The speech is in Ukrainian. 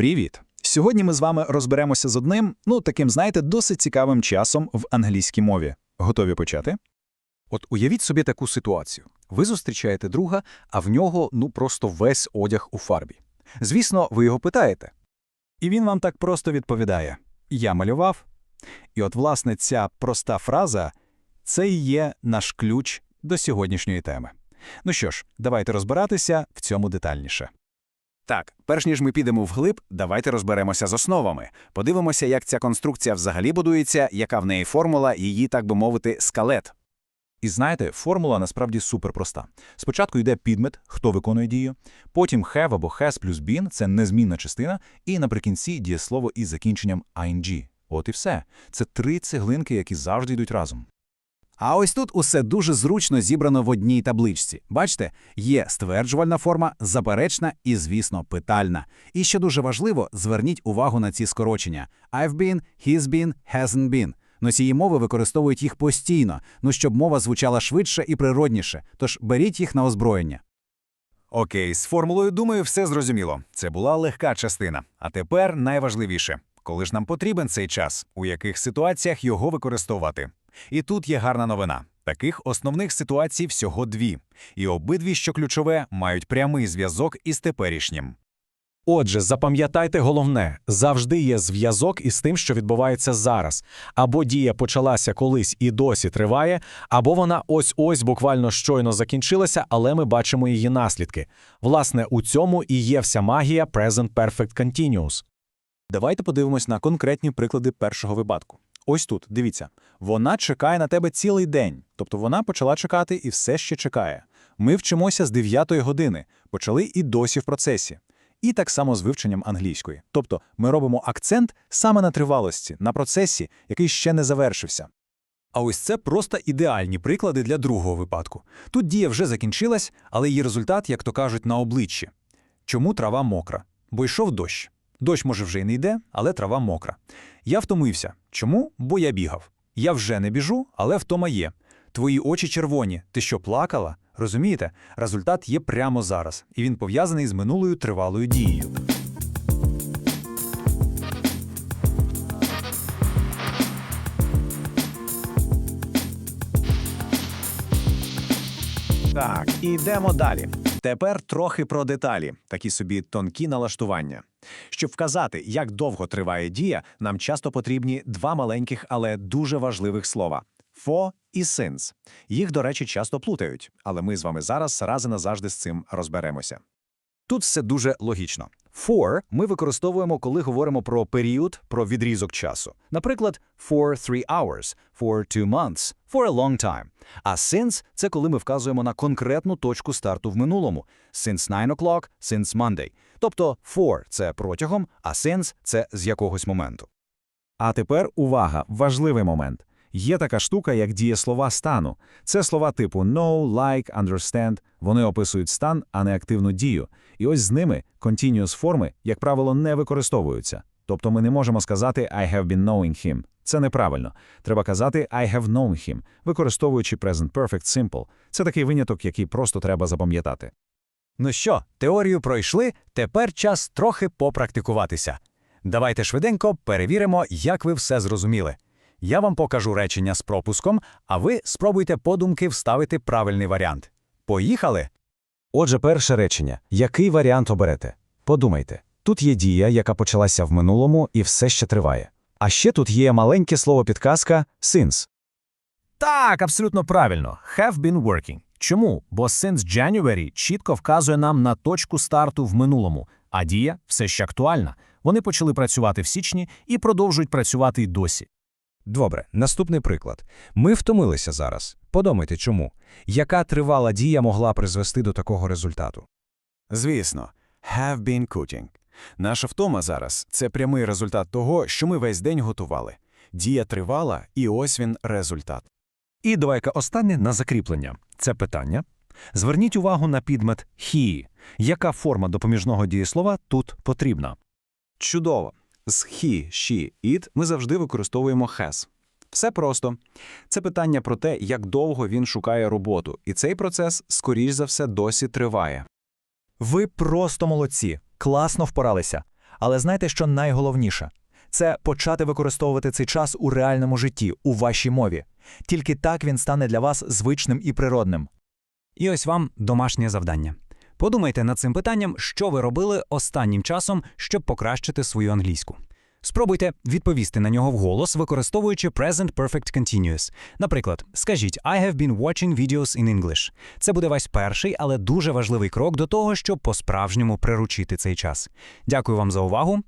Привіт! Сьогодні ми з вами розберемося з одним, ну таким, знаєте, досить цікавим часом в англійській мові. Готові почати? От уявіть собі таку ситуацію. Ви зустрічаєте друга, а в нього ну просто весь одяг у фарбі. Звісно, ви його питаєте. І він вам так просто відповідає: Я малював. І от, власне, ця проста фраза це і є наш ключ до сьогоднішньої теми. Ну що ж, давайте розбиратися в цьому детальніше. Так, перш ніж ми підемо вглиб, давайте розберемося з основами. Подивимося, як ця конструкція взагалі будується, яка в неї формула, її, так би мовити, скалет. І знаєте, формула насправді суперпроста. Спочатку йде підмет, хто виконує дію, потім have або has плюс been – це незмінна частина, і наприкінці дієслово із закінченням ing. От і все. Це три цеглинки, які завжди йдуть разом. А ось тут усе дуже зручно зібрано в одній табличці. Бачите, є стверджувальна форма, заперечна і, звісно, питальна. І що дуже важливо, зверніть увагу на ці скорочення: I've been, he's been, hasn't been. Носії мови використовують їх постійно, ну щоб мова звучала швидше і природніше, тож беріть їх на озброєння. Окей, з формулою, думаю, все зрозуміло. Це була легка частина. А тепер найважливіше. Коли ж нам потрібен цей час, у яких ситуаціях його використовувати? І тут є гарна новина. Таких основних ситуацій всього дві, і обидві, що ключове, мають прямий зв'язок із теперішнім. Отже, запам'ятайте головне: завжди є зв'язок із тим, що відбувається зараз. Або дія почалася колись і досі триває, або вона ось-ось буквально щойно закінчилася, але ми бачимо її наслідки. Власне, у цьому і є вся магія Present Perfect Continuous. Давайте подивимось на конкретні приклади першого випадку. Ось тут, дивіться, вона чекає на тебе цілий день, тобто вона почала чекати і все ще чекає. Ми вчимося з 9 години, почали і досі в процесі. І так само з вивченням англійської. Тобто ми робимо акцент саме на тривалості, на процесі, який ще не завершився. А ось це просто ідеальні приклади для другого випадку. Тут дія вже закінчилась, але її результат, як то кажуть, на обличчі. Чому трава мокра? Бо йшов дощ. Дощ, може, вже й не йде, але трава мокра. Я втомився. Чому? Бо я бігав. Я вже не біжу, але втома є. Твої очі червоні. Ти що плакала? Розумієте? Результат є прямо зараз, і він пов'язаний з минулою тривалою дією. Так, ідемо далі. Тепер трохи про деталі, такі собі тонкі налаштування. Щоб вказати, як довго триває дія, нам часто потрібні два маленьких, але дуже важливих слова for і since. Їх, до речі, часто плутають, але ми з вами зараз раз назавжди з цим розберемося. Тут все дуже логічно. For ми використовуємо, коли говоримо про період, про відрізок часу. Наприклад, for three hours, for two months, for a long time. А since – це коли ми вказуємо на конкретну точку старту в минулому. Since 9 o'clock, since Monday. Тобто for – це протягом, а since – це з якогось моменту. А тепер увага, важливий момент. Є така штука, як дієслова стану. Це слова типу know, like, understand. Вони описують стан, а не активну дію. І ось з ними continuous форми, як правило, не використовуються. Тобто ми не можемо сказати I have been knowing him. Це неправильно. Треба казати I have known him, використовуючи present perfect simple. Це такий виняток, який просто треба запам'ятати. Ну що, теорію пройшли, тепер час трохи попрактикуватися. Давайте швиденько перевіримо, як ви все зрозуміли. Я вам покажу речення з пропуском, а ви спробуйте подумки вставити правильний варіант. Поїхали! Отже, перше речення. Який варіант оберете? Подумайте. Тут є дія, яка почалася в минулому і все ще триває. А ще тут є маленьке слово підказка since. Так, абсолютно правильно. Have been working. Чому? Бо since January чітко вказує нам на точку старту в минулому, а дія все ще актуальна. Вони почали працювати в січні і продовжують працювати й досі. Добре, наступний приклад. Ми втомилися зараз. Подумайте чому. Яка тривала дія могла призвести до такого результату? Звісно, have been cooking. Наша втома зараз це прямий результат того, що ми весь день готували. Дія тривала, і ось він результат. І давай-ка останнє на закріплення. Це питання. Зверніть увагу на підмет he. Яка форма допоміжного дієслова тут потрібна? Чудово. З he, she, it ми завжди використовуємо has. Все просто. Це питання про те, як довго він шукає роботу, і цей процес, скоріш за все, досі триває. Ви просто молодці, класно впоралися. Але знаєте, що найголовніше? Це почати використовувати цей час у реальному житті, у вашій мові. Тільки так він стане для вас звичним і природним. І ось вам домашнє завдання. Подумайте над цим питанням, що ви робили останнім часом, щоб покращити свою англійську. Спробуйте відповісти на нього вголос, використовуючи Present Perfect Continuous. Наприклад, скажіть I have been watching videos in English. Це буде ваш перший, але дуже важливий крок до того, щоб по-справжньому приручити цей час. Дякую вам за увагу.